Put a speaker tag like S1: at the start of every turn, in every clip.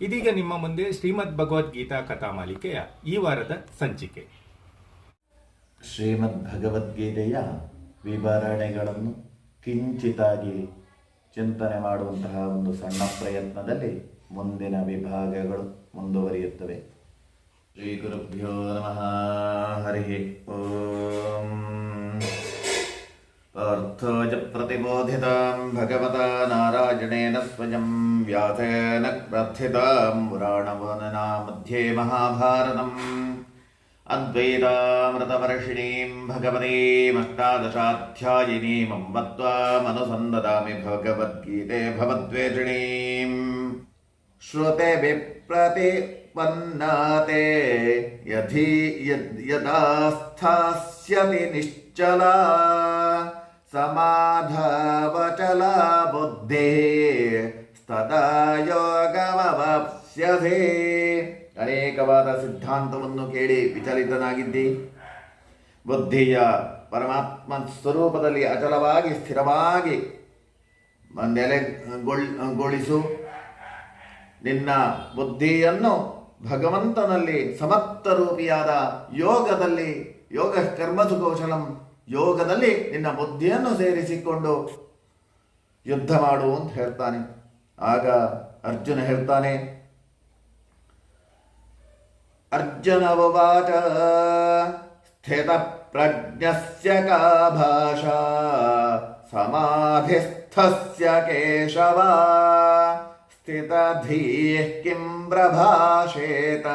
S1: ಇದೀಗ ನಿಮ್ಮ ಮುಂದೆ ಶ್ರೀಮದ್ ಭಗವದ್ಗೀತಾ ಕಥಾ ಮಾಲಿಕೆಯ ಈ ವಾರದ ಸಂಚಿಕೆ.
S2: ಶ್ರೀಮದ್ ಭಗವದ್ಗೀತೆಯ ವಿವರಣೆಗಳನ್ನು ಕಿಂಚಿತಾಗಿ ಚಿಂತನೆ ಮಾಡುವಂತಹ ಒಂದು ಸಣ್ಣ ಪ್ರಯತ್ನದಲ್ಲಿ ಮುಂದಿನ ವಿಭಾಗಗಳು ಮುಂದುವರಿಯುತ್ತವೆ. ಶ್ರೀ ಗುರುಭ್ಯೋ ನಮಃ. ಹರಿ ಓಂ. अर्थोज प्रतिबोधितां भगवता नारायणेन स्वयं व्यासेन ग्रथितां पुराणवनना मध्ये महाभारतम् अद्वैतामृतवर्षिणीं भगवतीमष्टादशाध्यायिनीमं मत्वामनुसन्ददामि भगवद्गीते श्रुते श्रुतिविप्रतिपन्नाते यथि यदास्थास्यति निश्चला। समाधावचला बुद्धिः तदा ಯೋಗಮವಾಪ್ಸ್ಯಸೆ ಅನೇಕವಾದ ಸಿದ್ಧಾಂತವನ್ನು ಕೇಳಿ ವಿಚಲಿತನಾಗಿದ್ದಿ ಬುದ್ಧಿಯ ಪರಮಾತ್ಮ ಸ್ವರೂಪದಲ್ಲಿ ಅಚಲವಾಗಿ ಸ್ಥಿರವಾಗಿ ನೆಲೆಗೊಳಿಸು ನಿನ್ನ ಬುದ್ಧಿಯನ್ನು ಭಗವಂತನಲ್ಲಿ ಸಮರ್ಥ ರೂಪಿಯಾದ ಯೋಗದಲ್ಲಿ ಯೋಗ ಕರ್ಮಸು ಕೌಶಲಂ ಯೋಗದಲ್ಲಿ ನಿನ್ನ ಬುದ್ಧಿಯನ್ನು ಸೇರಿಸಿಕೊಂಡು ಯುದ್ಧ ಮಾಡು ಅಂತ ಹೇಳ್ತಾನೆ. ಆಗ ಅರ್ಜುನ ಹೇಳ್ತಾನೆ, ಅರ್ಜುನ ಉವಾಚ ಸ್ಥಿತ ಪ್ರಜ್ಞಸ್ಯ ಕಾ ಭಾಷಾ ಸಮಾಧಿಸ್ಥಸ್ಯ ಕೇಶವ ಸ್ಥಿತಧೀಃ ಕಿಂ ಪ್ರಭಾಷೇತ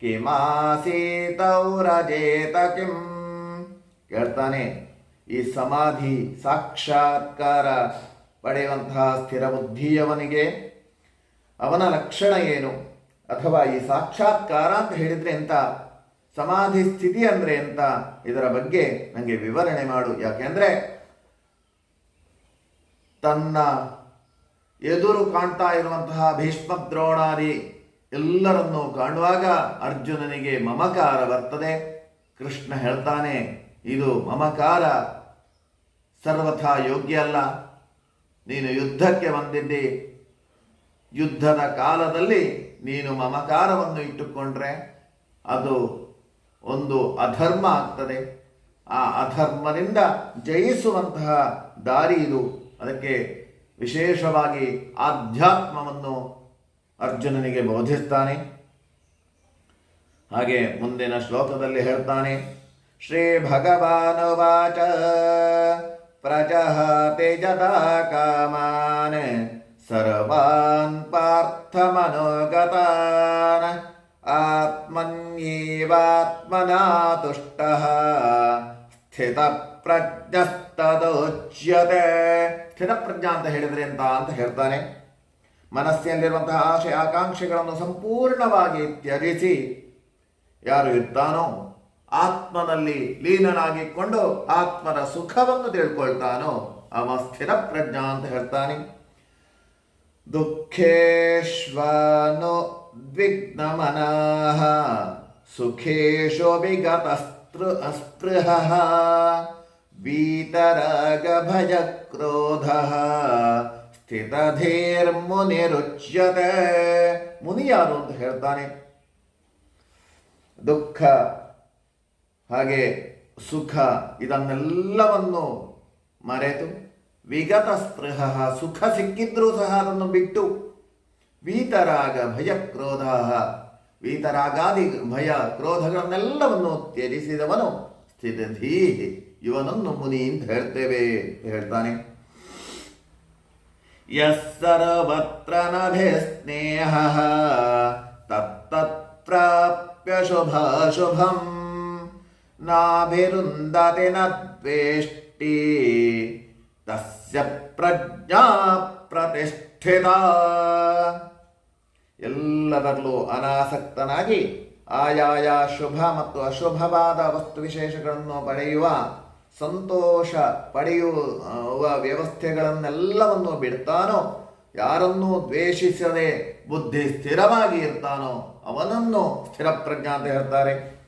S2: ಕಿಮಾಸೀತೌರಜೇತ ಕಿಂ ಕೇಳ್ತಾನೆ ಈ ಸಮಾಧಿ ಸಾಕ್ಷಾತ್ಕಾರ ಪಡೆಯುವಂತಹ ಸ್ಥಿರ ಬುದ್ಧಿಯವನಿಗೆ ಅವನ ಲಕ್ಷಣ ಏನು? ಅಥವಾ ಈ ಸಾಕ್ಷಾತ್ಕಾರ ಅಂತ ಹೇಳಿದ್ರೆ ಎಂತ? ಸಮಾಧಿ ಸ್ಥಿತಿ ಅಂದ್ರೆ ಎಂತ? ಇದರ ಬಗ್ಗೆ ನನಗೆ ವಿವರಣೆ ಮಾಡು. ಯಾಕೆಂದ್ರೆ ತನ್ನ ಎದುರು ಕಾಣ್ತಾ ಇರುವಂತಹ ಭೀಷ್ಮ ದ್ರೋಣಾದಿ ಎಲ್ಲರನ್ನು ಕಾಣುವಾಗ ಅರ್ಜುನನಿಗೆ ಮಮಕಾರ ಬರ್ತದೆ. ಕೃಷ್ಣ ಹೇಳ್ತಾನೆ ಇದು ಮಮಕಾರ ಸರ್ವಥಾ ಯೋಗ್ಯ ಅಲ್ಲ. ನೀನು ಯುದ್ಧಕ್ಕೆ ಬಂದಿದ್ದಿ. ಯುದ್ಧದ ಕಾಲದಲ್ಲಿ ನೀನು ಮಮಕಾರವನ್ನು ಇಟ್ಟುಕೊಂಡ್ರೆ ಅದು ಒಂದು ಅಧರ್ಮ ಆಗ್ತದೆ. ಆ ಅಧರ್ಮದಿಂದ ಜಯಿಸುವಂತಹ ದಾರಿ ಇದು. ಅದಕ್ಕೆ ವಿಶೇಷವಾಗಿ ಆಧ್ಯಾತ್ಮವನ್ನು ಅರ್ಜುನನಿಗೆ ಬೋಧಿಸ್ತಾನೆ. ಹಾಗೆ ಮುಂದಿನ ಶ್ಲೋಕದಲ್ಲಿ ಹೇಳ್ತಾನೆ. ಶ್ರೀ ಭಗವಾನುವಾಚ ಪ್ರಜಹಾತೆ ಜತಾ ಕಾಮಾನ್ ಸರ್ವಾನ್ ಪಾರ್ಥಮನೋಗತಾನ್ ಆತ್ಮನ್ಯೇವಾತ್ಮನಾ ತುಷ್ಟಃ ಸ್ಥಿತ ಪ್ರಜ್ಞಸ್ತದೋಚ್ಯತೆ ಸ್ಥಿತ ಪ್ರಜ್ಞಾ ಅಂತ ಹೇಳಿದ್ರೆ ಅಂತ ಅಂತ ಹೇಳ್ತಾನೆ ಮನಸ್ಸಿನಲ್ಲಿರುವಂತಹ ಆಶೆ ಆಕಾಂಕ್ಷೆಗಳನ್ನು ಸಂಪೂರ್ಣವಾಗಿ ತ್ಯಜಿಸಿ ಯಾರು ಇರ್ತಾನೋ ಆತ್ಮನಲ್ಲಿ ಲೀನನಾಗಿಕೊಂಡು ಆತ್ಮನ ಸುಖವನ್ನು ತಿಳ್ಕೊಳ್ತಾನೋ ಅವ ಸ್ಥಿರ ಪ್ರಜ್ಞಾ ಅಂತ ಹೇಳ್ತಾನೆ. ದುಃಖೇಶ್ವನು ದ್ವಿಗ್ನಮನಃ, ಸುಖೇಶೋ ವಿಗತಸ್ಪೃ, ಅಸ್ಪೃಹ ವೀತರಾಗಭಯ ಕ್ರೋಧ ಸ್ಥಿತಧೀರ್ಮುನಿರುಚ್ಯತೆ ಮುನಿ ಯಾರು ಅಂತ ಹೇಳ್ತಾನೆ. ದುಃಖ ಹಾಗೆ ಸುಖ ಇದನ್ನೆಲ್ಲವನ್ನು ಮರೆತು ವಿಗತ ಸ್ಪೃಹ ಸುಖ ಸಿಕ್ಕಿದ್ರೂ ಸಹ ಅದನ್ನು ಬಿಟ್ಟು ವೀತರಾಗ ಭಯ ಕ್ರೋಧ. ವೀತರಾಗಾದಿ ಭಯ ಕ್ರೋಧಗಳನ್ನೆಲ್ಲವನ್ನು ತ್ಯಜಿಸಿದವನು ಸ್ಥಿತಧೀ ಇವನನ್ನು ಮುನಿ ಅಂತ ಹೇಳ್ತೇವೆ ಹೇಳ್ತಾನೆ ಯಸ್ಸರ್ವತ್ರ ನಭೆ ಸ್ನೇಹ ತತ್ತತ್ಪ್ರಾಪ್ಯ ಶುಭಾಶುಭಂ ನಾಭಿರುಂದತಿ ದ್ವೇಷ್ಟಿ ತಸ್ಯ ಪ್ರಜ್ಞಾ ಪ್ರತಿಷ್ಠಿತ ಎಲ್ಲದರಲ್ಲೂ ಅನಾಸಕ್ತನಾಗಿ ಆಯಾಯ ಶುಭ ಮತ್ತು ಅಶುಭವಾದ ವಸ್ತು ವಿಶೇಷಗಳನ್ನು ಪಡೆಯುವ, ಸಂತೋಷ ಪಡೆಯುವ ವ್ಯವಸ್ಥೆಗಳನ್ನೆಲ್ಲವನ್ನು ಬಿಡ್ತಾನೋ, ಯಾರನ್ನೂ ದ್ವೇಷಿಸದೆ ಬುದ್ಧಿ ಸ್ಥಿರವಾಗಿ ಇರ್ತಾನೋ, ಅವನನ್ನು ಸ್ಥಿರ ಪ್ರಜ್ಞಾ ಅಂತ ಹೇಳ್ತಾರೆ.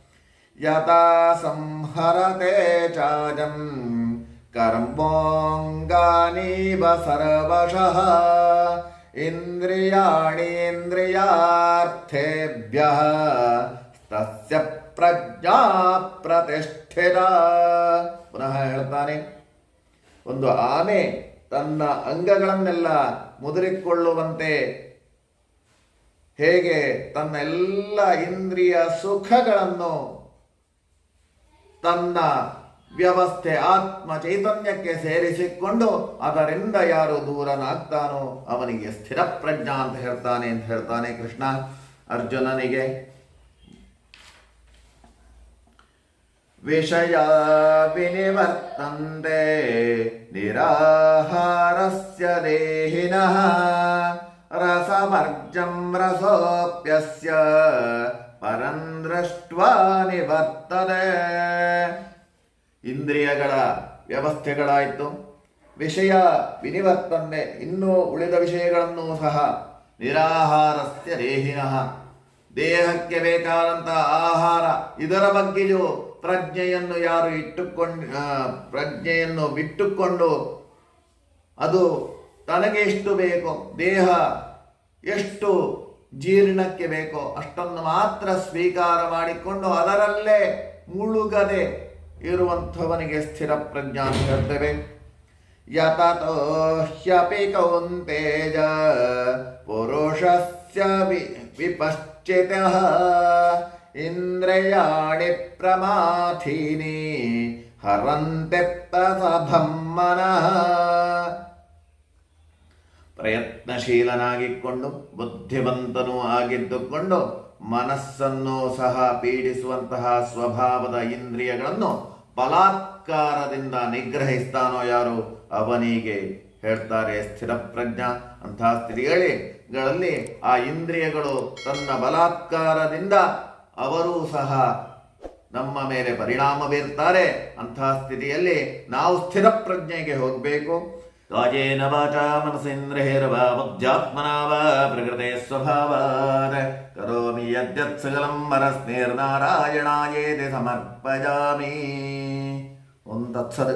S2: ಸಂಹರತೆ ಚಾಜಂ ಕರ್ಮೋಂಗಾನೀವ ಸರ್ವಶಃ ಇಂದ್ರಿಯಾಣೀಂದ್ರಿಯಾರ್ಥೇಭ್ಯ ತಸ್ಯ ಪ್ರಜ್ಞಾ ಪ್ರತಿಷ್ಠಿತ ಪುನಃ ಹೇಳ್ತಾನೆ, ಒಂದು ಆನೆ ತನ್ನ ಅಂಗಗಳನ್ನೆಲ್ಲ ಮುದುರಿಕೊಳ್ಳುವಂತೆ ಹೇಗೆ ತನ್ನ ಎಲ್ಲ ಇಂದ್ರಿಯ ಸುಖಗಳನ್ನು ತನ್ನ ವ್ಯವಸ್ಥೆ ಆತ್ಮ ಚೈತನ್ಯಕ್ಕೆ ಸೇರಿಸಿಕೊಂಡು ಅದರಿಂದ ಯಾರು ದೂರನಾಗ್ತಾನೋ ಅವನಿಗೆ ಸ್ಥಿರ ಪ್ರಜ್ಞಾ ಅಂತ ಹೇಳ್ತಾನೆ ಅಂತ ಹೇಳ್ತಾನೆ ಕೃಷ್ಣ ಅರ್ಜುನನಿಗೆ. ವಿಷಯ ವಿನಿವರ್ತಂತೆ ನಿರಾಹಾರಸ್ಯ ದೇಹಿನಃ ರಸಮರ್ಜಂ ರಸೋಪ್ಯಸ್ಯ ಪರಂ ನಿವರ್ತದೆ. ಇಂದ್ರಿಯಗಳ ವ್ಯವಸ್ಥೆಗಳಾಯಿತು. ವಿಷಯ ವಿನಿವರ್ತನೆ ಇನ್ನೂ ಉಳಿದ ವಿಷಯಗಳನ್ನು ಸಹ ನಿರಾಹಾರಸ್ಯ ದೇಹಿನಃ. ದೇಹಕ್ಕೆ ಬೇಕಾದಂಥ ಆಹಾರ ಇದರ ಬಗ್ಗೆಯೂ ಪ್ರಜ್ಞೆಯನ್ನು ಯಾರು ಇಟ್ಟುಕೊಂಡು ಪ್ರಜ್ಞೆಯನ್ನು ಬಿಟ್ಟುಕೊಂಡು ಅದು ತನಗೆ ಎಷ್ಟು ಬೇಕೋ, ದೇಹ ಎಷ್ಟು ಜೀರ್ಣಕ್ಕೆ ಬೇಕೋ ಅಷ್ಟನ್ನು ಮಾತ್ರ ಸ್ವೀಕಾರ ಮಾಡಿಕೊಂಡು ಅದರಲ್ಲೇ ಮುಳುಗದೆ ಇರುವಂಥವನಿಗೆ ಸ್ಥಿರ ಪ್ರಜ್ಞಾ ಹೇಳ್ತೇವೆ ಯತತೋ ಹ್ಯಪಿ ಕೌಂತೇಜ ಪುರುಷಸ್ಯ ವಿಪಶ್ಚಿತಃ ಇಂದ್ರಿಯಾಣಿ ಪ್ರಮಾಥೀನಿ ಹರಂತೆ ಪ್ರಸಭಂ ಮನಃ ಪ್ರಯತ್ನಶೀಲನಾಗಿಕೊಂಡು, ಬುದ್ಧಿವಂತನೂ ಆಗಿದ್ದುಕೊಂಡು, ಮನಸ್ಸನ್ನು ಸಹ ಪೀಡಿಸುವಂತಹ ಸ್ವಭಾವದ ಇಂದ್ರಿಯಗಳನ್ನು ಬಲಾತ್ಕಾರದಿಂದ ನಿಗ್ರಹಿಸ್ತಾನೋ ಯಾರು? ಅವನಿಗೆ ಹೇಳ್ತಾರೆ ಸ್ಥಿರ ಪ್ರಜ್ಞ ಅಂತಹ ಸ್ಥಿತಿಗಳಿಗಳಲ್ಲಿ ಆ ಇಂದ್ರಿಯಗಳು ತನ್ನ ಬಲಾತ್ಕಾರದಿಂದ ಅವರೂ ಸಹ ನಮ್ಮ ಮೇಲೆ ಪರಿಣಾಮ ಬೀರ್ತಾರೆ. ಅಂತಹ ಸ್ಥಿತಿಯಲ್ಲಿ ನಾವು ಸ್ಥಿರ ಪ್ರಜ್ಞೆಗೆ ಹೋಗಬೇಕು. കാചേന വാചാ മനസേന്ദ്രഹേരവാജ്യാത്മനാ പ്രകൃതേ സ്വഭാവാൻ കരോമി യദ്യത് സകലം മനസ്നേർനാരായണായേതി സമർപ്പജാമി ഒന്തത്സത്